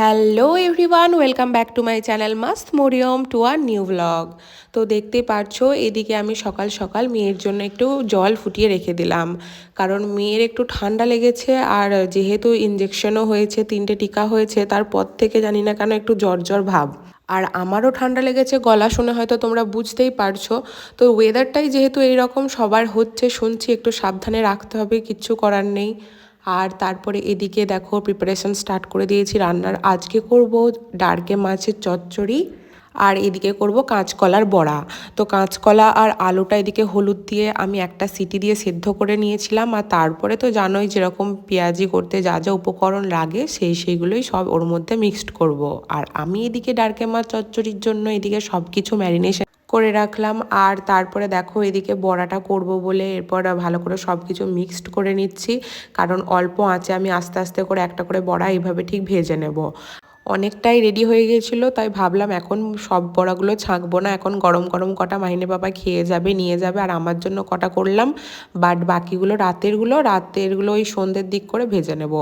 Hello everyone welcome back to my channel মাস্ত Mariyam to our new vlog তো দেখতে পারছ, এদিকে আমি সকাল সকাল মেয়ের জন্য একটু জল ফুটিয়ে রেখে দিলাম। কারণ মেয়ের একটু ঠান্ডা লেগেছে, আর যেহেতু ইঞ্জেকশনও হয়েছে, তিনটে টিকা হয়েছে, তারপর থেকে জানি না কেন একটু জ্বর জ্বর ভাব। আর আমারও ঠান্ডা লেগেছে, গলা শুনে হয়তো তোমরা বুঝতেই পারছ। তো ওয়েদারটাই যেহেতু এইরকম, সবার হচ্ছে, শুনছি একটু সাবধানে রাখতে হবে, কিচ্ছু করার নেই। আর তারপরে এদিকে দেখো প্রিপারেশন স্টার্ট করে দিয়েছি রান্নার। আজকে করব ডার্কে মাছের চচ্চড়ি আর এদিকে করব কাঁচকলার বড়া। তো কাঁচকলা আর আলুটা এদিকে হলুদ দিয়ে আমি একটা সিটি দিয়ে সেদ্ধ করে নিয়েছিলাম আর তারপরে তো জানোই যেরকম পেঁয়াজি করতে যা যা উপকরণ লাগে সেই সেইগুলোই সব ওর মধ্যে মিক্সড করব। আর আমি এদিকে ডার্কে মাছ চচ্চড়ির জন্য এদিকে সব কিছু ম্যারিনেশন করে রাখলাম। আর তারপরে দেখো এদিকে বড়াটা করব বলে এরপর ভালো করে সব কিছু মিক্সড করে নিচ্ছি। কারণ অল্প আঁচে আমি আস্তে আস্তে করে একটা করে বড়া এইভাবে ঠিক ভেজে নেব। অনেকটাই রেডি হয়ে গেছিল তাই ভাবলাম এখন সব বড়াগুলো ছাঁকবো না, এখন গরম গরম কটা মাহিনে বাবা খেয়ে যাবে, নিয়ে যাবে, আর আমার জন্য কটা করলাম বাট বাকিগুলো রাতেরগুলো রাতেরগুলো ওই সন্ধ্যের দিক করে ভেজে নেব।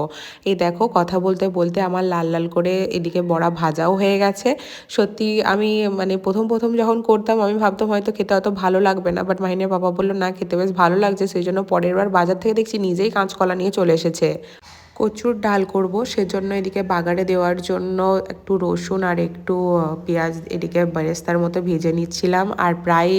এই দেখো কথা বলতে বলতে আমার লাল লাল করে এদিকে বড়া ভাজাও হয়ে গেছে। সত্যি আমি মানে প্রথম প্রথম যখন করতাম, আমি ভাবতাম হয়তো খেতে অত ভালো লাগবে না বাট মাহিনের বাবা বলল, না, খেতে বেশ ভালো লাগছে, সেই জন্য পরের বার বাজার থেকে দেখছি নিজেই কাঁচকলা নিয়ে চলে এসেছে। কচুর ডাল করব, সেজন্য এদিকে বাগারে দেওয়ার জন্য একটু রসুন আর একটু পেঁয়াজ এদিকে বেরেস্তার মতো ভেজে নিচ্ছিলাম। আর প্রায়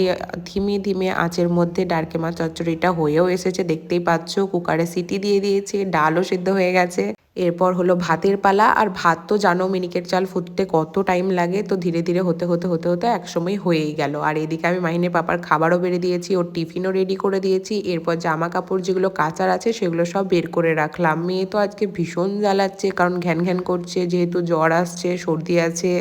ধিমে ধিমে আঁচের মধ্যে ডারকে মাছ চচ্চড়িটা হয়েও এসেছে, দেখতেই পাচ্ছ, কুকারে সিটি দিয়ে দিয়েছি, ডালও সিদ্ধ হয়ে গেছে। এরপর হলো ভাতের পালা। আর ভাত তো জানো মিনিকেট চাল ফুটতে কত টাইম লাগে, তো ধীরে ধীরে হতে হতে হতে হতে একসময় হয়েই গেল। আর এদিকে আমি মাহিনের পাপার খাবারও বেড়ে দিয়েছি, ওর টিফিনও রেডি করে দিয়েছি। এরপর জামা কাপড় যেগুলো কাচার আছে, সেগুলো সব বের করে রাখলাম। মেয়ে তো আজকে ভীষণ জ্বালাচ্ছে, কারণ ঘ্যান ঘ্যান করছে, যেহেতু জ্বর আসছে, সর্দি আছে।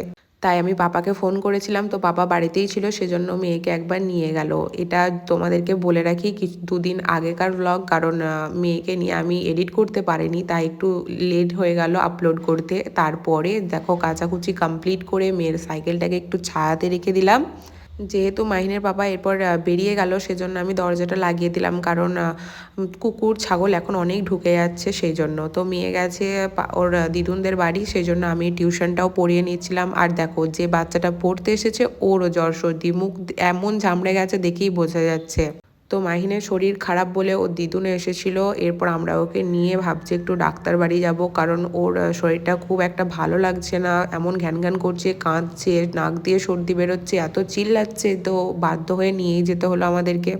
তাই আমি পাপাকে ফোন করেছিলাম, তো পাপা বাড়িতেই ছিল, সেজন্য মেয়েকে একবার নিয়ে গেল। এটা তোমাদেরকে বলে রাখি কিছু দুদিন আগেকার ব্লগ কারণ মেয়েকে নিয়ে আমি এডিট করতে পারিনি, তাই একটু লেট হয়ে গেল আপলোড করতে। তারপরে দেখো কাচাকুচি কমপ্লিট করে মেয়ের সাইকেলটাকে একটু ছায়াতে রেখে দিলাম। যেহেতু মাহিনের বাবা এরপর বেরিয়ে গেল, সেজন্য আমি দরজাটা লাগিয়ে দিলাম। কারণ কুকুর, ছাগল এখন অনেক ঢুকে যাচ্ছে সেই জন্য তো মেয়ে গেছে ওর দিদুনদের বাড়ি সেই জন্য আমি টিউশনটাও পড়িয়ে নিয়েছিলাম আর দেখো, যে বাচ্চাটা পড়তে এসেছে, ওরও জ্বর সর্দি, মুখ এমন ঝামড়ে গেছে, দেখেই বোঝা যাচ্ছে। তো মাহিনের শরীর খারাপ বলে ওর দিদুনে এসেছিল। এরপর আমরা ওকে নিয়ে ভাবছি একটু ডাক্তার বাড়ি যাব কারণ ওর শরীরটা খুব একটা ভালো লাগছে না। এমন ঘ্যান ঘ্যান করছে, কাঁদছে, নাক দিয়ে সর্দি বেরোচ্ছে, এত চিল্লাচ্ছে। তো বাধ্য হয়ে নিয়েই যেতে হলো আমাদেরকে।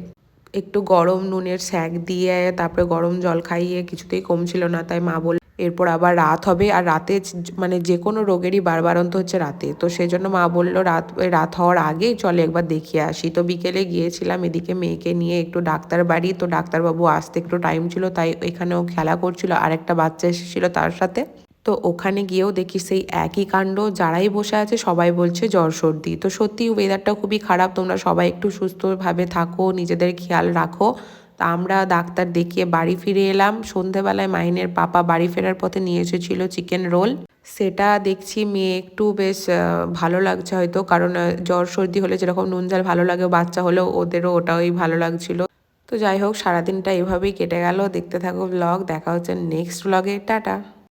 একটু গরম নুনের স্যাক দিয়ে, তারপরে গরম জল খাইয়ে কিছুতেই কমছিল না। তাই মা বল এরপর আবার রাত হবে আর রাতে মানে যে কোনো রোগেরই বারবারন্ত হচ্ছে রাতে। তো সেই জন্য মা বলল, রাত রাত হওয়ার আগেই চলে একবার দেখিয়ে আসি। তো বিকেলে গিয়েছিলাম, এদিকে মেয়েকে নিয়ে একটু ডাক্তার বাড়ি। তো ডাক্তারবাবু আসতে একটু টাইম ছিল, তাই এখানেও খেলা করছিল আর একটা বাচ্চা এসেছিল তার সাথে। তো ওখানে গিয়েও দেখি সেই একই কাণ্ড, যারাই বসে আছে সবাই বলছে জ্বর সর্দি। তো সত্যি ওয়েদারটা খুবই খারাপ, তোমরা সবাই একটু সুস্থভাবে থাকো, নিজেদের খেয়াল রাখো। তা আমরা ডাক্তার দেখিয়ে বাড়ি ফিরে এলাম। সন্ধেবেলায় মাইনের পাপা বাড়ি ফেরার পথে নিয়ে এসেছিল চিকেন রোল। সেটা দেখছি মেয়ে একটু বেশ ভালো লাগছে হয়তো, কারণ জ্বর সর্দি হলে যেরকম নুন ঝাল ভালো লাগে বাচ্চা হলেও ওদেরও ওটাই ভালো লাগছিল। তো যাই হোক, সারাদিনটা এভাবেই কেটে গেল। দেখতে থাকো ব্লগ দেখা হচ্ছে নেক্সট ব্লগে টাটা।